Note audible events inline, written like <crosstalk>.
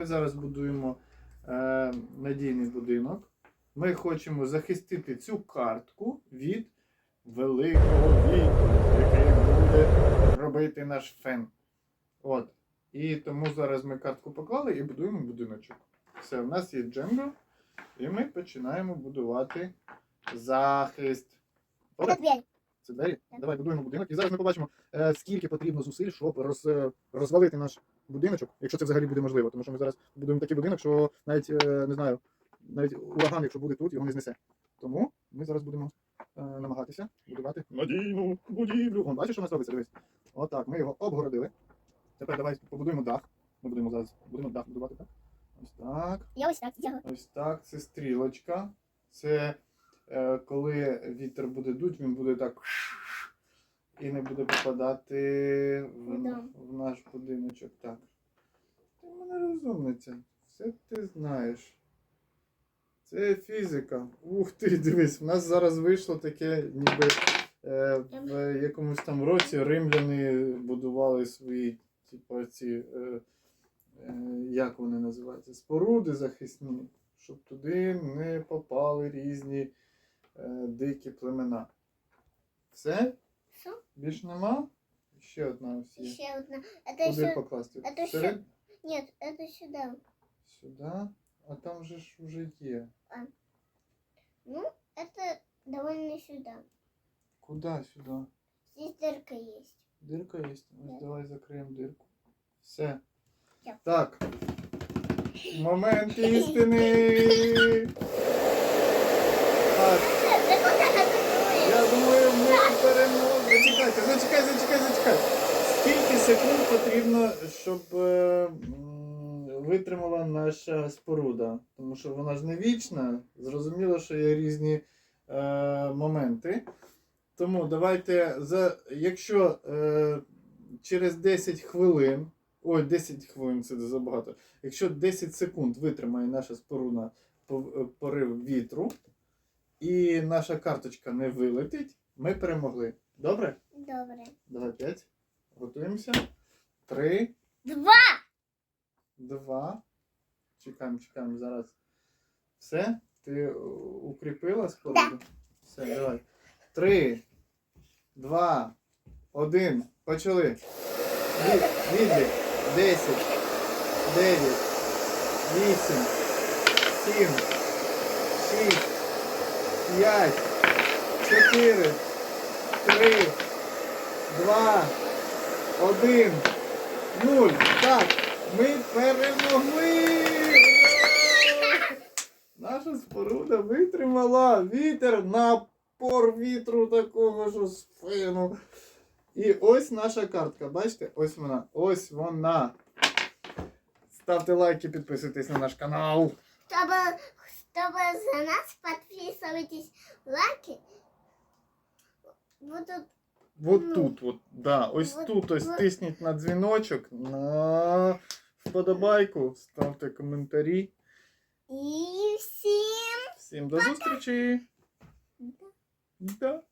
Ми зараз будуємо е, надійний будинок. Ми хочемо захистити цю картку від великого вітру, який буде робити наш фен. От. І тому зараз ми картку поклали і будуємо будиночок. Все, в нас є Дженго, і ми починаємо будувати захист. Добре? Це двері? Давай будуємо будинок. І зараз ми побачимо, е, скільки потрібно зусиль, щоб роз, розвалити наш будиночок, якщо це взагалі буде можливо. Тому що ми зараз будуємо такий будинок, що навіть е, не знаю, навіть ураган, якщо буде тут, його не знесе. Тому ми зараз будемо е, намагатися будувати надійну будівлю. Вон, бачиш, що у нас робиться? Дивись. Отак, ми його обгородили. Тепер давай побудуємо дах. Ми будемо зараз будемо дах будувати, так? Ось так. Я ось так сделаю. Ось так, це стрілочка. Це е, коли вітер буде дуть, він буде так і не буде попадати в, в наш будиночок. Так. Ти в мене розумниця. Все ти знаєш. Це фізика. Ух ти, дивись, в нас зараз вийшло таке, ніби е, в якомусь там році римляни будували свої, типу, ці. Е, е, як вони називаються, споруди захисні, щоб туди не попали різні е, дикі племена. Все? Все? Більш нема? Ще одна ось є. Еще одна. Это Куди еще... покласти? это ще- Всеред- Нет, это сюда. Сюди. А там же ж вже є. Ну, это довольно сюда. Куди сюди? Здесь дырка есть. Дирка є. Ось Да. давай закриємо дирку. Все. Дякую. Так. Момент істини. <laughs> Зачекайте, зачекай, зачекай, зачекай. Скільки секунд потрібно, щоб е, витримала наша споруда? Тому що вона ж не вічна. Зрозуміло, що є різні е, моменти. Тому давайте, за, якщо е, через 10 хвилин, ой, 10 хвилин це забагато. Якщо 10 секунд витримає наша споруда е, порив вітру, і наша карточка не вилетить, ми перемогли. Добре? Добре. Давай 5. Готуємося. 3, Два! 2. Чекаємо, чекаємо зараз. Все? Ти е, укріпила споруду? Все, давай. 3, 2, 1. Почали. Від- Відлік. 10, 9, 8, 7, 6, 5, 4, 3, 2, 1, 0. Так, ми перемогли! Ура! Наша споруда витримала вітер, напор вітру такого ж з фену. І ось наша картка. Бачите? Ось вона. Ось вона. Ставте лайки, підписуйтесь на наш канал. Чтобы, чтобы за нас подписывайтесь лайки. Будут Вот Ну. тут, от, да, ось Вот- тут ось вот. тисніть на дзвіночок, на вподобайку, ставте коментарі. и всем Всім до зустрічі! Да.